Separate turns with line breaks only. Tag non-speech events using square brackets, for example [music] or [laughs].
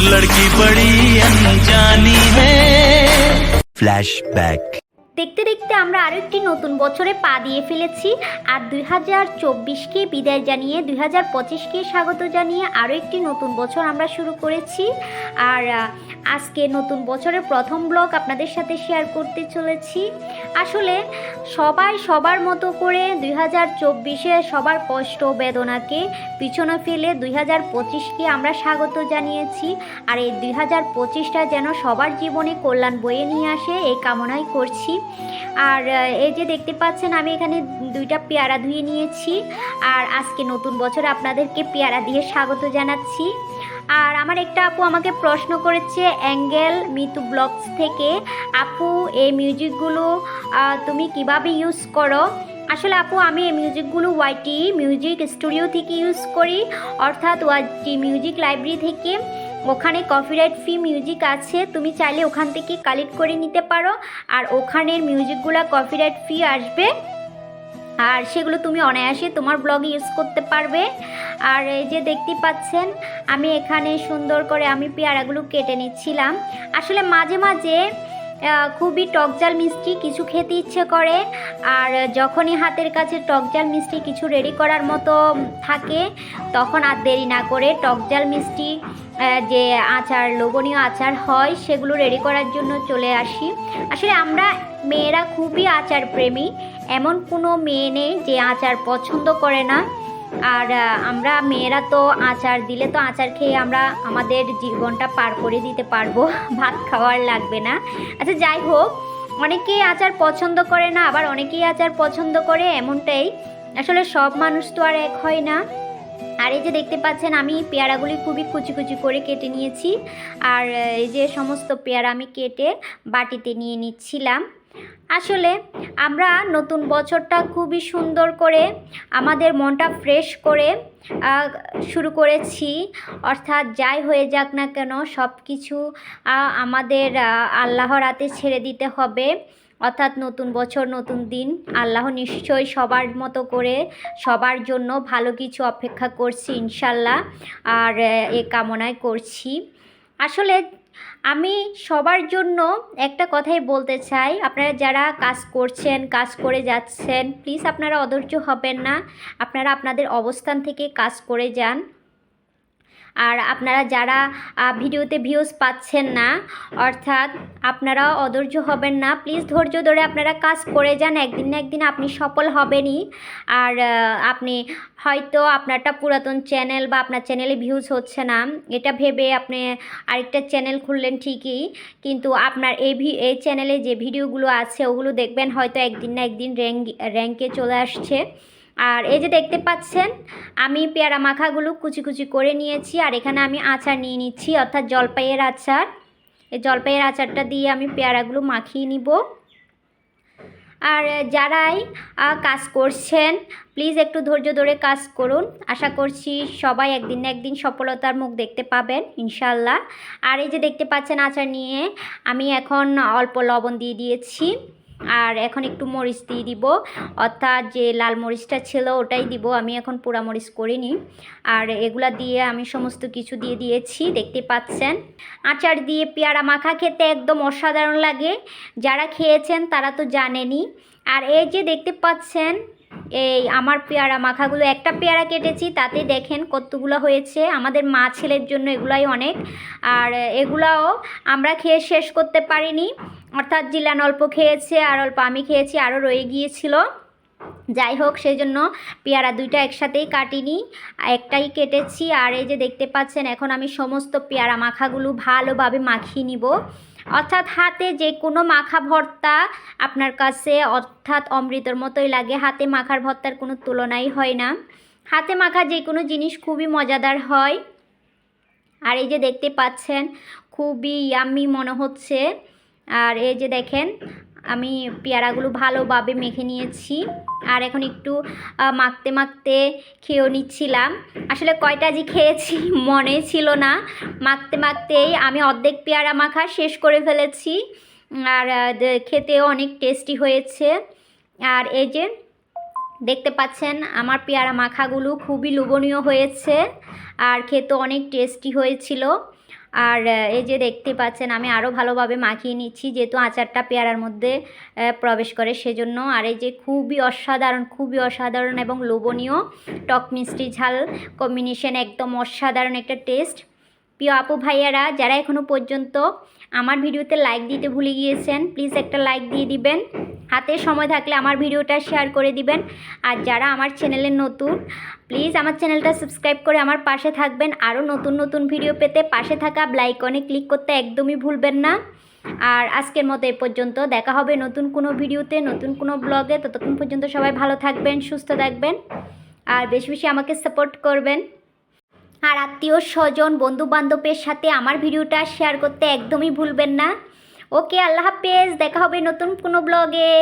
लड़की बड़ी अनजानी है। फ्लैशबैक
দেখতে দেখতে আমরা আরও একটি নতুন বছরে পা দিয়ে ফেলেছি আর দুই হাজার চব্বিশকে বিদায় জানিয়ে, দুই হাজার পঁচিশকে স্বাগত জানিয়ে আরও একটি নতুন বছর আমরা শুরু করেছি। আর আজকে নতুন বছরের প্রথম ব্লগ আপনাদের সাথে শেয়ার করতে চলেছি। আসলে সবাই সবার মতো করে দুই হাজার চব্বিশে সবার কষ্ট, বেদনাকে পিছনে ফেলে দুই হাজার পঁচিশকে আমরা স্বাগত জানিয়েছি। আর এই দুই হাজার পঁচিশটা যেন সবার জীবনে কল্যাণ বয়ে নিয়ে আসে, এই কামনাই করছি। আর এই যে দেখতে পাচ্ছেন, আমি এখানে দুইটা পেয়ারা ধুয়ে নিয়েছি। আর আজকে নতুন বছরে আপনাদেরকে পেয়ারা দিয়ে স্বাগত জানাচ্ছি। আর আমার একটা আপু আমাকে প্রশ্ন করেছে, অ্যাঙ্গেল মিতু ব্লগস থেকে আপু, এই মিউজিকগুলো তুমি কীভাবে ইউজ করো? আসলে আপু, আমি এই মিউজিকগুলো ওয়াইটি মিউজিক স্টুডিও থেকে ইউজ করি, অর্থাৎ ওয়াইটি মিউজিক লাইব্রেরি থেকে। ওখানে কপিরাইট ফ্রি মিউজিক আছে, তুমি চাইলে ওখান থেকে কালেক্ট করে নিতে পারো, আর ওখানের মিউজিকগুলো কপিরাইট ফ্রি আসবে। আর সেগুলো তুমি অনায়াসে তোমার ব্লগে ইউজ করতে পারবে। আর এই যে দেখতে পাচ্ছেন, আমি এখানে সুন্দর করে আমি পেয়ারাগুলো কেটে নিচ্ছিলাম। আসলে মাঝে মাঝে খুবই টকজাল মিষ্টি, কিছু খেতে ইচ্ছে করে। আর যখনই হাতের কাছে টকজাল মিষ্টি কিছু রেডি করার মতো থাকে, তখন আর দেরি না করে টকজাল মিষ্টি যে আচার, লোভনীয় আচার হয়, সেগুলো রেডি করার জন্য চলে আসি। আসলে আমরা মেয়েরা খুবই আচার প্রেমী এমন কোনো মেয়ে নেই যে আচার পছন্দ করে না। আর আমরা মেয়েরা তো আচার দিলে তো আচার খেয়ে আমরা আমাদের জীবনটা পার করে দিতে পারব। [laughs] ভাত খাওয়ার লাগবে না। আচ্ছা যাই হোক, অনেকেই আচার পছন্দ করে না, আবার অনেকেই আচার পছন্দ করে এমনটাই। আসলে সব মানুষ তো আর এক হয় না। আর এই যে দেখতে পাচ্ছেন, আমি পেয়ারাগুলি খুবই কুচি কুচি করে কেটে নিয়েছি। আর এই যে সমস্ত পেয়ারা আমি কেটে বাটিতে নিয়ে নিচ্ছিলাম। আসলে আমরা নতুন বছরটা খুবই সুন্দর করে আমাদের মনটা ফ্রেশ করে শুরু করেছি। অর্থাৎ যাই হয়ে যাক না কেন সব কিছু আমাদের আল্লাহর হাতে ছেড়ে দিতে হবে। অর্থাৎ নতুন বছর, নতুন দিন, আল্লাহ নিশ্চয়ই সবার মতো করে সবার জন্য ভালো কিছু অপেক্ষা করছি ইনশাল্লাহ, আর, এ কামনায় করছি। আসলে আমি সবার জন্য একটা কথাই বলতে চাই। আপনারা যারা কাজ করছেন, কাজ করে যাচ্ছেন প্লিজ আপনারা অধৈর্য হবেন না। আপনারা আপনাদের অবস্থান থেকে কাজ করে যান। আর আপনারা যারা ভিডিওতে ভিউজ পাচ্ছেন না, অর্থাৎ আপনারা অধৈর্য হবেন না প্লিজ ধৈর্য ধরে আপনারা কাজ করে যান, একদিন না একদিন আপনি সফল হবেনই। আর আপনি হয়তো আপনারটা পুরাতন চ্যানেল বা আপনার চ্যানেলে ভিউজ হচ্ছে না, এটা ভেবে আপনি আরেকটা চ্যানেল খুললেন ঠিকই, কিন্তু আপনার এই এই চ্যানেলে যে ভিডিওগুলো আছে, ওগুলো দেখবেন হয়তো একদিন না একদিন র্যাঙ্ক র্যাঙ্কে চলে আসছে। আর এই যে দেখতে পাচ্ছেন, আমি পেয়ারা মাখাগুলো কুচি কুচি করে নিয়েছি আর এখানে আমি আচার নিয়ে নিচ্ছি, অর্থাৎ জলপাইয়ের আচার। এই জলপাইয়ের আচারটা দিয়ে আমি পেয়ারাগুলো মাখিয়ে নিব। আর যারাই কাজ করছেন, প্লিজ একটু ধৈর্য ধরে কাজ করুন। আশা করছি সবাই একদিন না একদিন সফলতার মুখ দেখতে পাবেন ইনশাল্লাহ আর এই যে দেখতে পাচ্ছেন আচার নিয়ে, আমি এখন অল্প লবণ দিয়ে দিয়েছি। আর এখন একটু মরিচ দিয়ে দিব। অর্থাৎ যে লাল মরিচটা ছিল ওটাই দিব। আমি এখন পোড়া মরিচ করিনি। আর এগুলা দিয়ে আমি সমস্ত কিছু দিয়ে দিয়েছি, দেখতে পাচ্ছেন? আচার দিয়ে পেয়ারা মাখা খেতে একদম অসাধারণ লাগে। যারা খেয়েছেন তারা তো জানেনি আর এই যে দেখতে পাচ্ছেন এই আমার পেয়ারা মাখাগুলো, একটা পেয়ারা কেটেছি, তাতে দেখেন কতগুলো হয়েছে। আমাদের মা ছেলের জন্য এগুলাই অনেক। আর এগুলাও আমরা খেয়ে শেষ করতে পারিনি। অর্থাৎ জিলান অল্প খেয়েছে আর অল্প আমি খেয়েছি, আরও রয়ে গিয়েছিল। যাই হোক সেই জন্য পেয়ারা দুইটা একসাথেই কাটিনি, একটাই কেটেছি। আর এই যে দেখতে পাচ্ছেন, এখন আমি সমস্ত পেয়ারা মাখাগুলো ভালোভাবে মাখিয়ে নিব। অর্থাৎ হাতে যে কোনো মাখা ভর্তা আপনার কাছে, অর্থাৎ অমৃতর মতোই লাগে। হাতে মাখার ভর্তার কোনো তুলনাই হয় না। হাতে মাখা যে কোনো জিনিস খুবই মজাদার হয়। আর এই যে দেখতে পাচ্ছেন, খুবই ইয়াম্মি মনে হচ্ছে। আর এই যে দেখেন, আমি পেয়ারাগুলো ভালোভাবে মেখে নিয়েছি। আর এখন একটু মাখতে মাখতে খেয়েও নিচ্ছিলাম। আসলে কয়টা যে খেয়েছি [laughs] মনে ছিল না। মাখতে মাখতেই আমি অর্ধেক পেয়ারা মাখা শেষ করে ফেলেছি। আর খেতেও অনেক টেস্টি হয়েছে। আর এই যে, দেখতে পাচ্ছেন আমার পেয়ারা মাখাগুলো খুবই লোভনীয় হয়েছে। আর খেতে অনেক টেস্টি হয়েছিল। আর এই যে দেখতে পাচ্ছেন, আমি আরও ভালোভাবে মাখিয়ে নিচ্ছি, যেহেতু আচারটা পেয়ারার মধ্যে প্রবেশ করে সেজন্য। আর এই যে খুবই অসাধারণ খুবই অসাধারণ এবং লোভনীয় টক মিষ্টি ঝাল কম্বিনেশন একদম অসাধারণ একটা টেস্ট প্রিয় আপু ভাইয়ারা, যারা এখনও পর্যন্ত আমার ভিডিওতে লাইক দিতে ভুলে গিয়েছেন প্লিজ একটা লাইক দিয়ে দিবেন। হাতে সময় থাকলে আমার ভিডিওটা শেয়ার করে দিবেন। আর যারা আমার চ্যানেলে নতুন প্লিজ আমার চ্যানেলটা সাবস্ক্রাইব করে আমার পাশে থাকবেন। আরও নতুন নতুন ভিডিও পেতে পাশে থাকা ব্লাইকনে ক্লিক করতে একদমই ভুলবেন না। আর আজকের মতো এ পর্যন্ত। দেখা হবে নতুন কোনো ভিডিওতে, নতুন কোনো ব্লগে ততক্ষণ পর্যন্ত সবাই ভালো থাকবেন, সুস্থ থাকবেন। আর বেশি বেশি আমাকে সাপোর্ট করবেন। আর আত্মীয় স্বজন বন্ধু বান্ধবের সাথে আমার ভিডিওটা শেয়ার করতে একদমই ভুলবেন না। ওকে আল্লাহ হাফেজ দেখা হবে নতুন কোনো ব্লগে।